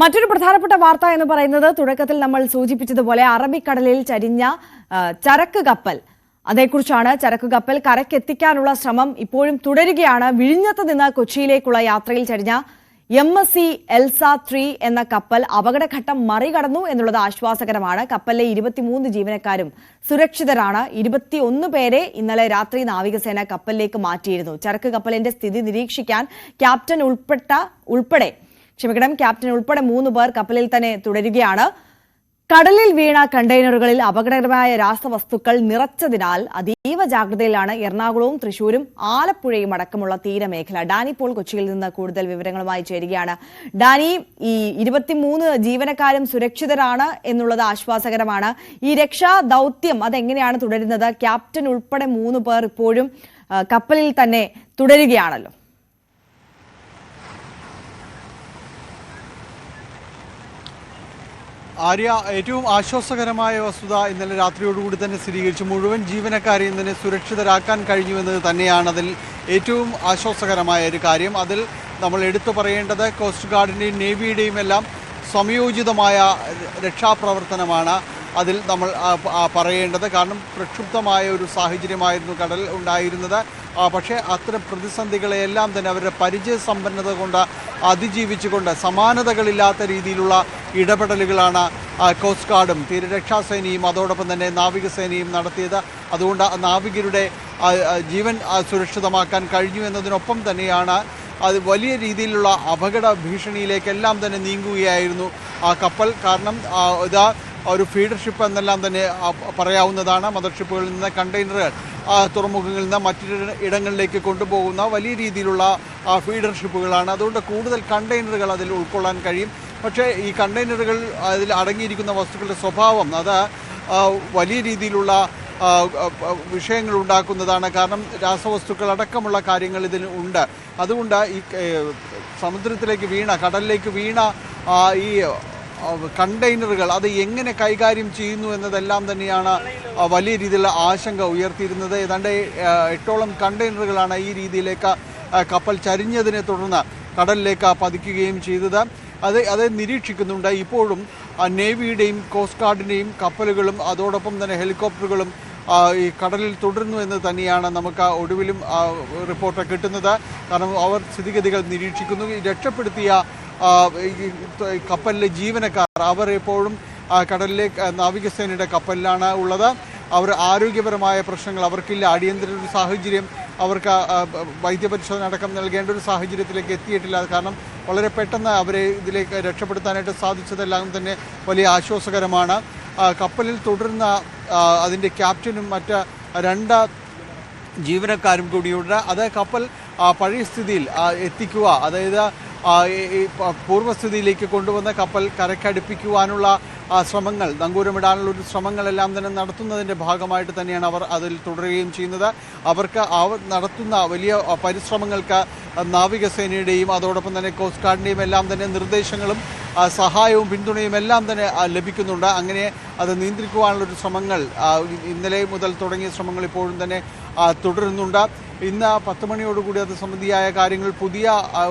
മറ്റൊരു പ്രധാനപ്പെട്ട വാർത്ത എന്ന് പറയുന്നത് തുടക്കത്തിൽ നമ്മൾ സൂചിപ്പിച്ചതുപോലെ അറബിക്കടലിൽ ചരിഞ്ഞ ചരക്ക് കപ്പൽ. അതേക്കുറിച്ചാണ് ചരക്ക് കപ്പൽ കരക്കെത്തിക്കാനുള്ള ശ്രമം ഇപ്പോഴും തുടരുകയാണ്. വിഴിഞ്ഞത്ത് നിന്ന് കൊച്ചിയിലേക്കുള്ള യാത്രയിൽ ചരിഞ്ഞ M S C Elsa three എന്ന കപ്പൽ അപകടഘട്ടം മറികടന്നു എന്നുള്ളത് ആശ്വാസകരമാണ്. കപ്പലിലെ ഇരുപത്തിമൂന്ന് ജീവനക്കാരും സുരക്ഷിതരാണ്. ഇരുപത്തിയൊന്ന് പേരെ ഇന്നലെ രാത്രി നാവികസേന കപ്പലിലേക്ക് മാറ്റിയിരുന്നു. ചരക്ക് കപ്പലിന്റെ സ്ഥിതി നിരീക്ഷിക്കാൻ ക്യാപ്റ്റൻ ഉൾപ്പെട്ട ഉൾപ്പെടെ ക്ഷമിക്കണം ക്യാപ്റ്റൻ ഉൾപ്പെടെ മൂന്ന് പേർ കപ്പലിൽ തന്നെ തുടരുകയാണ്. കടലിൽ വീണ കണ്ടെയ്നറുകളിൽ അപകടകരമായ രാസവസ്തുക്കൾ നിറച്ചതിനാൽ അതീവ ജാഗ്രതയിലാണ് എറണാകുളവും തൃശൂരും ആലപ്പുഴയും അടക്കമുള്ള തീരമേഖല. ഡാനി പോൾ കൊച്ചിയിൽ നിന്ന് കൂടുതൽ വിവരങ്ങളുമായി ചേരുകയാണ്. ഡാനി ഈ ഇരുപത്തിമൂന്ന് ജീവനക്കാരും സുരക്ഷിതരാണ് എന്നുള്ളത് ആശ്വാസകരമാണ്. ഈ രക്ഷാ ദൗത്യം അതെങ്ങനെയാണ് തുടരുന്നത്? ക്യാപ്റ്റൻ ഉൾപ്പെടെ മൂന്ന് പേർ ഇപ്പോഴും കപ്പലിൽ തന്നെ തുടരുകയാണല്ലോ. ആര്യ ഏറ്റവും ആശ്വാസകരമായ വസ്തുത ഇന്നലെ രാത്രിയോടുകൂടി തന്നെ സ്ഥിരീകരിച്ചു. മുഴുവൻ ജീവനക്കാരെയും തന്നെ സുരക്ഷിതരാക്കാൻ കഴിഞ്ഞുവെന്നത് തന്നെയാണ് അതിൽ ഏറ്റവും ആശ്വാസകരമായ ഒരു കാര്യം. അതിൽ നമ്മൾ എടുത്തു പറയേണ്ടത് കോസ്റ്റ് ഗാർഡിന്റെയും നേവിയുടെയും എല്ലാം സംയോജിതമായ രക്ഷാപ്രവർത്തനമാണ് അതിൽ നമ്മൾ പറയേണ്ടത്. കാരണം പ്രക്ഷുബ്ധമായ ഒരു സാഹചര്യമായിരുന്നു കടൽ ഉണ്ടായിരുന്നത്. പക്ഷേ അത്തരം പ്രതിസന്ധികളെയെല്ലാം തന്നെ അവരുടെ പരിചയസമ്പന്നത കൊണ്ട് അതിജീവിച്ചുകൊണ്ട് സമാനതകളില്ലാത്ത രീതിയിലുള്ള ഇടപെടലുകളാണ് കോസ്റ്റ് ഗാർഡും തീരരക്ഷാസേനയും അതോടൊപ്പം തന്നെ നാവികസേനയും നടത്തിയത്. അതുകൊണ്ട് നാവികരുടെ ജീവൻ സുരക്ഷിതമാക്കാൻ കഴിഞ്ഞു എന്നതിനൊപ്പം തന്നെയാണ് അത് വലിയ രീതിയിലുള്ള അപകട ഭീഷണിയിലേക്കെല്ലാം തന്നെ നീങ്ങുകയായിരുന്നു ആ കപ്പൽ. കാരണം ഇതാ ഒരു ഫീഡർഷിപ്പ് എന്നെല്ലാം തന്നെ പറയാവുന്നതാണ്. മദർഷിപ്പുകളിൽ നിന്ന് കണ്ടെയ്നറുകൾ തുറമുഖങ്ങളിൽ നിന്ന് മറ്റൊരു ഇടങ്ങളിലേക്ക് കൊണ്ടുപോകുന്ന വലിയ രീതിയിലുള്ള ഫീഡർഷിപ്പുകളാണ്. അതുകൊണ്ട് കൂടുതൽ കണ്ടെയ്നറുകൾ അതിൽ ഉൾക്കൊള്ളാൻ കഴിയും. പക്ഷേ ഈ കണ്ടെയ്നറുകൾ അതിൽ അടങ്ങിയിരിക്കുന്ന വസ്തുക്കളുടെ സ്വഭാവം അത് വലിയ രീതിയിലുള്ള വിഷയങ്ങൾ ഉണ്ടാക്കുന്നതാണ്. കാരണം രാസവസ്തുക്കൾ അടക്കമുള്ള കാര്യങ്ങൾ ഇതിൽ ഉണ്ട്. അതുകൊണ്ട് ഈ സമുദ്രത്തിലേക്ക് വീണ കടലിലേക്ക് വീണ ഈ കണ്ടെയ്നറുകൾ അത് എങ്ങനെ കൈകാര്യം ചെയ്യുന്നു എന്നതെല്ലാം തന്നെയാണ് വലിയ രീതിയിലുള്ള ആശങ്ക ഉയർത്തിയിരുന്നത്. ഏതാണ്ട് എട്ടോളം കണ്ടെയ്നറുകളാണ് ഈ രീതിയിലേക്ക് കപ്പൽ ചരിഞ്ഞതിനെ തുടർന്ന് കടലിലേക്ക് പതിക്കുകയും ചെയ്തത്. അത് അത് നിരീക്ഷിക്കുന്നുണ്ട്. ഇപ്പോഴും നേവിയുടെയും കോസ്റ്റ് ഗാർഡിന്റെയും കപ്പലുകളും അതോടൊപ്പം തന്നെ ഹെലികോപ്റ്ററുകളും ഈ കടലിൽ തുടരുന്നു എന്ന് തന്നെയാണ് നമുക്ക് ഒടുവിലും റിപ്പോർട്ട് കിട്ടുന്നത്. കാരണം അവർ സ്ഥിതിഗതികൾ നിരീക്ഷിക്കുന്നു. രക്ഷപ്പെടുത്തിയ കപ്പലിലെ ജീവനക്കാർ അവർ എപ്പോഴും കടലിലെ നാവികസേനയുടെ കപ്പലിലാണ് ഉള്ളത്. അവർ ആരോഗ്യപരമായ പ്രശ്നങ്ങൾ അവർക്കില്ല അടിയന്തര ഒരു സാഹചര്യം അവർക്ക് വൈദ്യപരിശോധന അടക്കം നൽകേണ്ട ഒരു സാഹചര്യത്തിലേക്ക് എത്തിയിട്ടില്ല. കാരണം വളരെ പെട്ടെന്ന് അവരെ ഇതിലേക്ക് രക്ഷപ്പെടുത്താനായിട്ട് സാധിച്ചതെല്ലാം തന്നെ വലിയ ആശ്വാസകരമാണ്. കപ്പലിൽ തുടരുന്ന അതിന്റെ ക്യാപ്റ്റനും മറ്റ് രണ്ട് ജീവനക്കാരും കൂടിയുണ്ട്. അത് കപ്പൽ പഴയ സ്ഥിതിയിൽ എത്തിക്കുക. അതായത് ഈ- പൂർവസ്ഥിതിയിലേക്ക് കൊണ്ടുവന്ന കപ്പൽ കരക്കടുപ്പിക്കുവാനുള്ള ശ്രമങ്ങൾ നങ്കൂരമിടാനുള്ള ഒരു ശ്രമങ്ങളെല്ലാം തന്നെ നടത്തുന്നതിന്റെ ഭാഗമായിട്ട് തന്നെയാണ് അവർ അതിൽ തുടരുകയും ചെയ്യുന്നത്. അവർക്ക് അവർ നടത്തുന്ന വലിയ പരിശ്രമങ്ങൾക്ക് നാവികസേനയുടെയും അതോടൊപ്പം തന്നെ കോസ്റ്റ് ഗാർഡിന്റെയും എല്ലാം തന്നെ നിർദ്ദേശങ്ങളും സഹായവും പിന്തുണയും എല്ലാം തന്നെ ലഭിക്കുന്നുണ്ട്. അങ്ങനെ അത് നിയന്ത്രിക്കുവാനുള്ളൊരു ശ്രമങ്ങൾ ഇന്നലെ മുതൽ തുടങ്ങിയ ശ്രമങ്ങൾ ഇപ്പോഴും തന്നെ തുടരുന്നുണ്ട്. ഇന്ന് പത്ത് മണിയോടുകൂടി അത് സംബന്ധിയായ കാര്യങ്ങൾ പുതിയ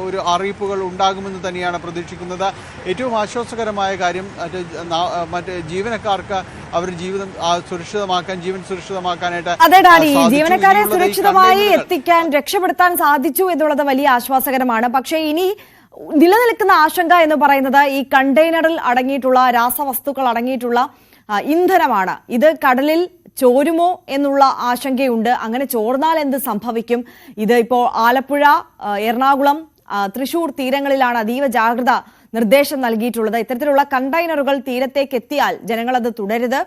ഒരു അറിയിപ്പുകൾ ഉണ്ടാകുമെന്ന് തന്നെയാണ് പ്രതീക്ഷിക്കുന്നത്. ഏറ്റവും ആശ്വാസകരമായ കാര്യം മറ്റ് മറ്റ് ജീവനക്കാർക്ക് അവരുടെ ജീവിതം സുരക്ഷിതമാക്കാൻ ജീവൻ സുരക്ഷിതമാക്കാനായിട്ട് അതെ ഡാഡി ജീവനക്കാരെ സുരക്ഷിതമായി എത്തിക്കാൻ രക്ഷപ്പെടുത്താൻ സാധിച്ചു എന്നുള്ളത് വലിയ ആശ്വാസകരമാണ്. പക്ഷേ ഇനി നിലനിൽക്കുന്ന ആശങ്ക എന്ന് പറയുന്നത് ഈ കണ്ടെയ്നറിൽ അടങ്ങിയിട്ടുള്ള രാസവസ്തുക്കൾ അടങ്ങിയിട്ടുള്ള ഇന്ധനമാണ്. ഇത് കടലിൽ ചോരുമോ എന്നുള്ള ആശങ്കയുണ്ട്. അങ്ങനെ ചോർന്നാൽ എന്ത് സംഭവിക്കും? ഇത് ഇപ്പോൾ ആലപ്പുഴ എറണാകുളം തൃശൂർ തീരങ്ങളിലാണ് അതീവ ജാഗ്രത നിർദ്ദേശം നൽകിയിട്ടുള്ളത്. ഇത്തരത്തിലുള്ള കണ്ടെയ്നറുകൾ തീരത്തേക്ക് എത്തിയാൽ ജനങ്ങൾ അത് തുടരുത്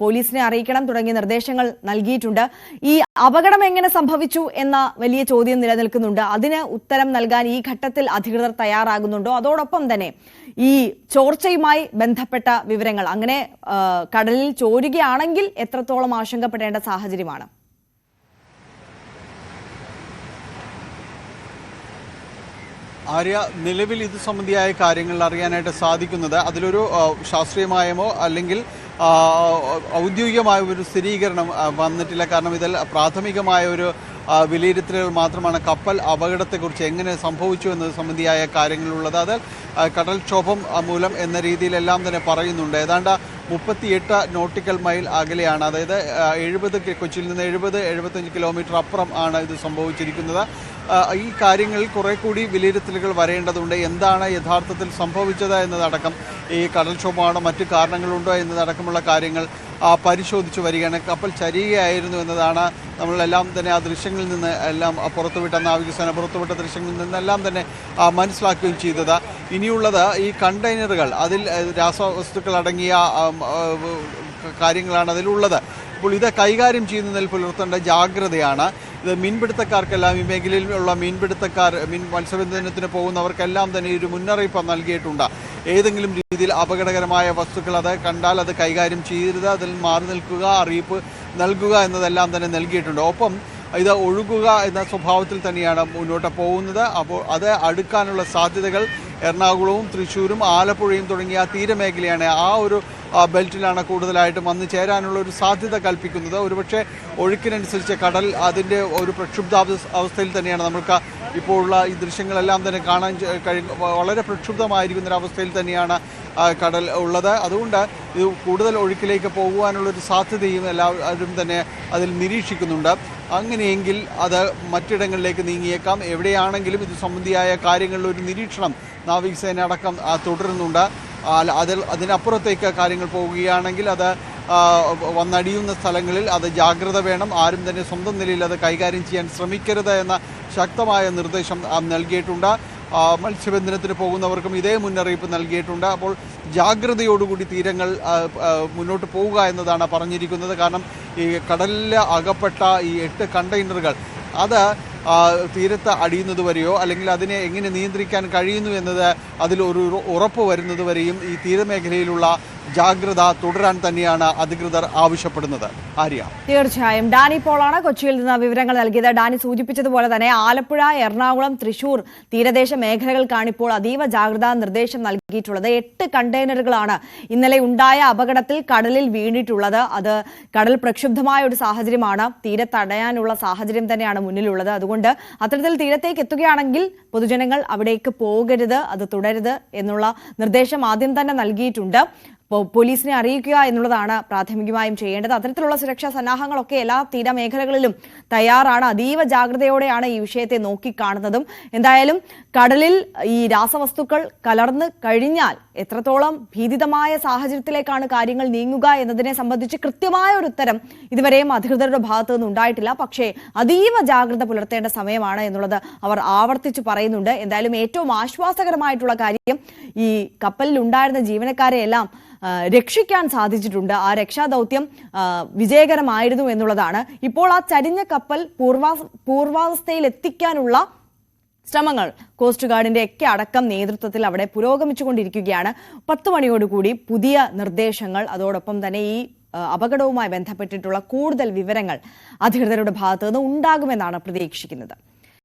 പോലീസിനെ അറിയിക്കണം തുടങ്ങിയ നിർദ്ദേശങ്ങൾ നൽകിയിട്ടുണ്ട്. ഈ അപകടം എങ്ങനെ സംഭവിച്ചു എന്ന വലിയ ചോദ്യം നിലനിൽക്കുന്നുണ്ട്. അതിന് ഉത്തരം നൽകാൻ ഈ ഘട്ടത്തിൽ അധികൃതർ തയ്യാറാകുന്നുണ്ടോ? അതോടൊപ്പം തന്നെ ഈ ചോർച്ചയുമായി ബന്ധപ്പെട്ട വിവരങ്ങൾ അങ്ങനെ കടലിൽ ചോരുകയാണെങ്കിൽ എത്രത്തോളം ആശങ്കപ്പെടേണ്ട സാഹചര്യമാണ്? ആര്യ നിലവിൽ ഇത് സംബന്ധിയായ കാര്യങ്ങൾ അറിയാനായിട്ട് സാധിക്കുന്നത് അതിലൊരു ശാസ്ത്രീയമായമോ അല്ലെങ്കിൽ ഔദ്യോഗികമായ ഒരു സ്ഥിരീകരണം വന്നിട്ടില്ല. കാരണം ഇതിൽ പ്രാഥമികമായ ഒരു വിലയിരുത്തലുകൾ മാത്രമാണ്. കപ്പൽ അപകടത്തെക്കുറിച്ച് എങ്ങനെ സംഭവിച്ചു എന്നത് സംബന്ധിയായ കാര്യങ്ങളുള്ളത് അത് കടൽക്ഷോഭം മൂലം എന്ന രീതിയിലെല്ലാം തന്നെ പറയുന്നുണ്ട്. ഏതാണ്ട് മുപ്പത്തിയെട്ട് നോട്ടിക്കൽ മൈൽ അകലെയാണ്. അതായത് എഴുപത് കൊച്ചിയിൽ നിന്ന് എഴുപത് എഴുപത്തഞ്ച് കിലോമീറ്റർ അപ്പുറം ആണ് ഇത് സംഭവിച്ചിരിക്കുന്നത്. ഈ കാര്യങ്ങളിൽ കുറെ കൂടി വിലയിരുത്തലുകൾ വരേണ്ടതുണ്ട്. എന്താണ് യഥാർത്ഥത്തിൽ സംഭവിച്ചത് എന്നതടക്കം ഈ കടൽക്ഷോഭമാണോ മറ്റു കാരണങ്ങളുണ്ടോ എന്നതടക്കമുള്ള കാര്യങ്ങൾ പരിശോധിച്ചു വരികയാണ്. കപ്പൽ ചരിയുകയായിരുന്നു എന്നതാണ് നമ്മളെല്ലാം തന്നെ ആ ദൃശ്യങ്ങളിൽ നിന്ന് എല്ലാം പുറത്തുവിട്ട നാവികസേന പുറത്തുവിട്ട ദൃശ്യങ്ങളിൽ നിന്നെല്ലാം തന്നെ മനസ്സിലാക്കുകയും ചെയ്തത്. ഇനിയുള്ളത് ഈ കണ്ടെയ്നറുകൾ അതിൽ രാസവസ്തുക്കൾ അടങ്ങിയ കാര്യങ്ങളാണ് അതിലുള്ളത്. അപ്പോൾ ഇത് കൈകാര്യം ചെയ്യുന്നതിൽ പുലർത്തേണ്ട ജാഗ്രതയാണ്. ഇത് മീൻപിടുത്തക്കാർക്കെല്ലാം ഈ മേഖലയിലുള്ള മീൻപിടുത്തക്കാർ മീൻ മത്സ്യബന്ധനത്തിന് പോകുന്നവർക്കെല്ലാം തന്നെ ഒരു മുന്നറിയിപ്പ് നൽകിയിട്ടുണ്ട്. ഏതെങ്കിലും രീതിയിൽ അപകടകരമായ വസ്തുക്കൾ അത് കണ്ടാൽ അത് കൈകാര്യം ചെയ്യരുത് അതിൽ മാറി നിൽക്കുക അറിയിപ്പ് നൽകുക എന്നതെല്ലാം തന്നെ നൽകിയിട്ടുണ്ട്. ഒപ്പം ഇത് ഒഴുകുക എന്ന സ്വഭാവത്തിൽ തന്നെയാണ് മുന്നോട്ട് പോകുന്നത്. അപ്പോൾ അത് അടുക്കാനുള്ള സാധ്യതകൾ എറണാകുളവും തൃശ്ശൂരും ആലപ്പുഴയും തുടങ്ങിയ തീരമേഖലയാണ് ആ ഒരു ബെൽറ്റിലാണ് കൂടുതലായിട്ടും വന്നു ചേരാനുള്ള ഒരു സാധ്യത കൽപ്പിക്കുന്നത്. ഒരുപക്ഷെ ഒഴുക്കിനനുസരിച്ച് കടൽ അതിന്റെ ഒരു പ്രക്ഷുബ്ധ അവസ്ഥയിൽ തന്നെയാണ്. നമ്മൾക്ക് ഇപ്പോൾ ഉള്ള ഈ ദൃശ്യങ്ങളെല്ലാം തന്നെ കാണാൻ കഴി- വളരെ പ്രക്ഷുബ്ധമായിരിക്കുന്ന ഒരു അവസ്ഥയിൽ തന്നെയാണ് കടൽ ഉള്ളത്. അതുകൊണ്ട് ഇത് കൂടുതൽ ഒഴുക്കിലേക്ക് പോകുവാനുള്ളൊരു സാധ്യതയും എല്ലാവരും തന്നെ അതിൽ നിരീക്ഷിക്കുന്നുണ്ട്. അങ്ങനെയെങ്കിൽ അത് മറ്റിടങ്ങളിലേക്ക് നീങ്ങിയേക്കാം. എവിടെയാണെങ്കിലും ഇത് സംബന്ധിയായ കാര്യങ്ങളിൽ ഒരു നിരീക്ഷണം നാവികസേന അടക്കം തുടരുന്നുണ്ട്. അതിൽ അതിനപ്പുറത്തേക്ക് കാര്യങ്ങൾ പോവുകയാണെങ്കിൽ അത് വന്നടിയുന്ന സ്ഥലങ്ങളിൽ അത് ജാഗ്രത വേണം. ആരും തന്നെ സ്വന്തം നിലയിൽ അത് കൈകാര്യം ചെയ്യാൻ ശ്രമിക്കരുത് എന്ന ശക്തമായ നിർദ്ദേശം നൽകിയിട്ടുണ്ട്. മത്സ്യബന്ധനത്തിന് പോകുന്നവർക്കും ഇതേ മുന്നറിയിപ്പ് നൽകിയിട്ടുണ്ട്. അപ്പോൾ ജാഗ്രതയോടുകൂടി തീരങ്ങൾ മുന്നോട്ട് പോവുക എന്നതാണ് പറഞ്ഞിരിക്കുന്നത്. കാരണം ഈ കടലിൽ അകപ്പെട്ട ഈ എട്ട് കണ്ടെയ്നറുകൾ അത് തീരത്ത് അടിയുന്നത് വരെയോ അല്ലെങ്കിൽ അതിനെ എങ്ങനെ നിയന്ത്രിക്കാൻ കഴിയുന്നു എന്നത് അതിലൊരു ഒരു ഉറപ്പ് വരുന്നത് വരെയും ഈ തീരമേഖലയിലുള്ള ജാഗ്രത തുടരാൻ തന്നെയാണ് അധികൃതർ ആവശ്യപ്പെടുന്നത്. ആര്യ. തീർച്ചയായും. ഡാനി പോളാണ് കൊച്ചിയിൽ നിന്ന് വിവരങ്ങൾ നൽകിയത്. ഡാനി സൂചിപ്പിച്ചതുപോലെ തന്നെ ആലപ്പുഴ എറണാകുളം തൃശൂർ തീരദേശ മേഖലകൾക്കാണ് ഇപ്പോൾ അതീവ ജാഗ്രതാ നിർദ്ദേശം നൽകിയിട്ടുള്ളത്. എട്ട് കണ്ടെയ്നറുകളാണ് ഇന്നലെ ഉണ്ടായ അപകടത്തിൽ കടലിൽ വീണിട്ടുള്ളത്. അത് കടൽ പ്രക്ഷുബ്ധമായ ഒരു സാഹചര്യമാണ്. തീരെ തടയാനുള്ള സാഹചര്യം തന്നെയാണ് മുന്നിലുള്ളത്. അതുകൊണ്ട് അത്തരത്തിൽ തീരത്തേക്ക് എത്തുകയാണെങ്കിൽ പൊതുജനങ്ങൾ അവിടേക്ക് പോകരുത് അത് തുടരുത് എന്നുള്ള നിർദ്ദേശം ആദ്യം തന്നെ നൽകിയിട്ടുണ്ട്. പോലീസിനെ അറിയിക്കുക എന്നുള്ളതാണ് പ്രാഥമികമായും ചെയ്യേണ്ടത്. അത്തരത്തിലുള്ള സുരക്ഷാ സന്നാഹങ്ങളൊക്കെ എല്ലാ തീരമേഖലകളിലും തയ്യാറാണ്. അതീവ ജാഗ്രതയോടെയാണ് ഈ വിഷയത്തെ നോക്കിക്കാണുന്നതും. എന്തായാലും കടലിൽ ഈ രാസവസ്തുക്കൾ കലർന്ന് കഴിഞ്ഞാൽ എത്രത്തോളം ഭീതിതമായ സാഹചര്യത്തിലേക്കാണ് കാര്യങ്ങൾ നീങ്ങുക എന്നതിനെ സംബന്ധിച്ച് കൃത്യമായ ഒരു ഉത്തരം ഇതുവരെയും അധികൃതരുടെ ഭാഗത്തു നിന്ന് ഉണ്ടായിട്ടില്ല. പക്ഷേ അതീവ ജാഗ്രത പുലർത്തേണ്ട സമയമാണ് എന്നുള്ളത് അവർ ആവർത്തിച്ച് പറയുന്നുണ്ട്. എന്തായാലും ഏറ്റവും ആശ്വാസകരമായിട്ടുള്ള കാര്യം ഈ കപ്പലിൽ ഉണ്ടായിരുന്ന ജീവനക്കാരെ എല്ലാം രക്ഷിക്കാൻ സാധിച്ചിട്ടുണ്ട്. ആ രക്ഷാദൗത്യം വിജയകരമായിരുന്നു എന്നുള്ളതാണ്. ഇപ്പോൾ ആ ചരിഞ്ഞ കപ്പൽ പൂർവാ പൂർവാവസ്ഥയിൽ എത്തിക്കാനുള്ള ശ്രമങ്ങൾ കോസ്റ്റ് ഗാർഡിന്റെ ഒക്കെ അടക്കം നേതൃത്വത്തിൽ അവിടെ പുരോഗമിച്ചുകൊണ്ടിരിക്കുകയാണ്. പത്ത് മണിയോടുകൂടി പുതിയ നിർദ്ദേശങ്ങൾ അതോടൊപ്പം തന്നെ ഈ അപകടവുമായി ബന്ധപ്പെട്ടിട്ടുള്ള കൂടുതൽ വിവരങ്ങൾ അധികൃതരുടെ ഭാഗത്തുനിന്ന് ഉണ്ടാകുമെന്നാണ് പ്രതീക്ഷിക്കുന്നത്.